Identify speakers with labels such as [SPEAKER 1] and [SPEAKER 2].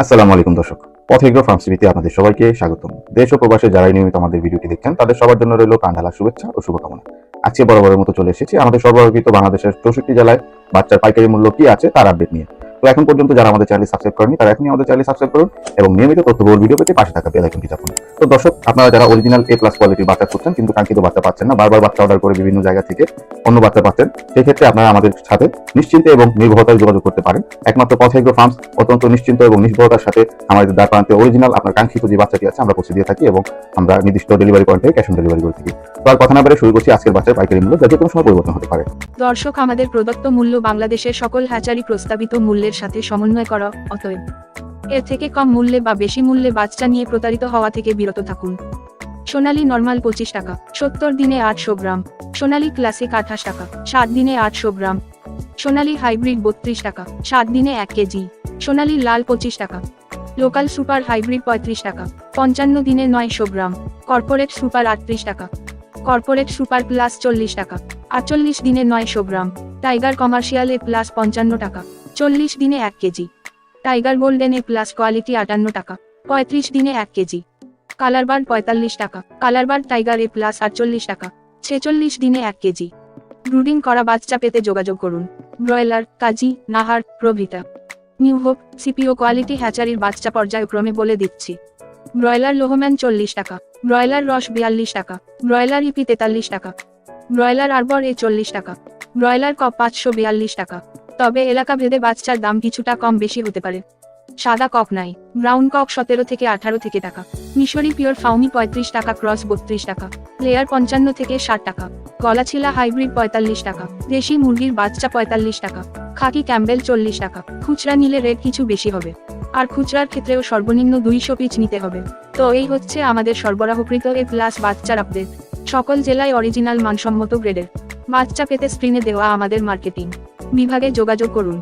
[SPEAKER 1] আসসালামু আলাইকুম দর্শক। পথেগ্রো ফার্মস টিভিতে আপনাদের সবাইকে স্বাগতম। দেশ ও প্রবাসে যারাই নিয়মিত আমাদের ভিডিওটি দেখছেন, তাদের সবার জন্য রইল কান্ডালা শুভেচ্ছা ও শুভকামনা। আজকে বরাবরের মতো চলে এসেছি আমাদের সর্বভাবিত বাংলাদেশের চৌষট্টি জেলায় বাচ্চার পাইকারি মূল্য কি আছে তার আপডেট নিয়ে। তো এখন পর্যন্ত যারা আমাদের চ্যানেল সাবস্ক্রাইব করেনি তারা এখনই আমাদের চ্যানেল সাবস্ক্রাইব করুন এবং নিয়মিত তথ্যবহুল ভিডিও পেতে পাশে থাকা বেল আইকনটি চাপুন। তো দর্শক, আপনারা যারা অরিজিনাল এ প্লাস কোয়ালিটির বাচ্চা খুঁজছেন, কিন্তু কাঙ্ক্ষিত বাচ্চা পাচ্ছেন না, বারবার বাচ্চা অর্ডার করে বিভিন্ন জায়গা থেকে অন্য বাচ্চা পাচ্ছেন সেই ক্ষেত্রে আপনারা আমাদের সাথে নিশ্চিন্তে এবং নির্ভরতায় যোগাযোগ করতে পারেন। একমাত্র পথেগ্রো ফার্মস অত্যন্ত নিশ্চিন্ত এবং নির্ভরতার সাথে আমাদের দ্বার প্রান্তে অরিজিনাল আপনার কাঙ্ক্ষিত যে বাচ্চাটি আছে, আমরা পৌঁছে দিয়ে থাকি এবং আমরা নির্দিষ্ট ডেলিভারি পয়েন্টে ক্যাশ অন ডেলিভারি করে থাকি। তো আর কথা না বেড়ে শুরু করছি আজকের বাচ্চার পাইকারি মূল্য যা যে কোনো সময় পরিবর্তন হতে পারে।
[SPEAKER 2] দর্শক, আমাদের প্রদত্ত মূল্য বাংলাদেশের সকল হ্যাচারি প্রস্তাবিত মূল্যের সাথে সমন্বয় করা, অতএব। এর থেকে কম মূল্যে বা বেশি মূল্যে বাচ্চা নিয়ে প্রতারিত হওয়া থেকে বিরত থাকুন। সোনালী নর্মাল পঁচিশ টাকা, সত্তর দিনে আটশো গ্রাম। সোনালী ক্লাসিক আঠাশ টাকা সাত দিনে আটশো গ্রাম। সোনালী হাইব্রিড বত্রিশ টাকা সাত দিনে এক কেজি। সোনালী লাল পঁচিশ টাকা। লোকাল সুপার হাইব্রিড পঁয়ত্রিশ টাকা, পঞ্চান্ন দিনে নয়শো গ্রাম। কর্পোরেট সুপার আটত্রিশ টাকা। কর্পোরেট সুপার প্লাস চল্লিশ টাকা, আটচল্লিশ দিনে নয়শো gram. Tiger commercial A plus পঞ্চান্ন টাকা। চল্লিশ দিনে এক KG. Tiger golden A plus quality আটান্ন টাকা। পঁয়ত্রিশ দিনে এক কেজি। কালারবার্ড পঁয়তাল্লিশ টাকা। কালারবার্ড টাইগার এ প্লাস আটচল্লিশ টাকা। ছেচল্লিশ দিনে এক কেজি। ব্রুডিং করা বাচ্চা পেতে যোগাযোগ করুন। ব্রয়লার, কাজী, নাহার, প্রভৃতা। নিউ হোপ, সিপিও কোয়ালিটি হ্যাচারির বাচ্চা পর্যায়ক্রমে বলে দিচ্ছি। ব্রয়লার লোহম্যান চল্লিশ টাকা। ব্রয়লার রস বিয়াল্লিশ টাকা। ব্রয়লার ইপি তেতাল্লিশ টাকা। ব্রয়লার আরবর এ চল্লিশ টাকা। ব্রয়লার কপ পাঁচশো বিয়াল্লিশ টাকা। তবে এলাকা ভেদে বাচ্চার দাম কিছুটা কম বেশি হতে পারে। সাদা কক নাই, ব্রাউন কক সতেরো থেকে আঠারো থেকে টাকা, মিশরি পিওর ফাউমি পঁয়ত্রিশ টাকা, ক্রস বত্রিশ টাকা, লেয়ার পঞ্চান্ন থেকে ষাট টাকা, গলাছিলা হাইব্রিড পঁয়তাল্লিশ টাকা, দেশি মুরগির বাচ্চা পঁয়তাল্লিশ টাকা, খাকি ক্যাম্বেল চল্লিশ টাকা, খুচরা নিলে রেট কিছু বেশি হবে। আর খুচরার ক্ষেত্রেও সর্বনিম্ন দুইশো পিচ নিতে হবে। তো এই হচ্ছে আমাদের সরবরাহকৃত এ প্লাস বাচ্চার আপডেট। সকল জেলায় অরিজিনাল মানসম্মত গ্রেডের বাচ্চা পেতে স্ক্রিনে দেওয়া আমাদের মার্কেটিং। বিভাগে যোগাযোগ করুন।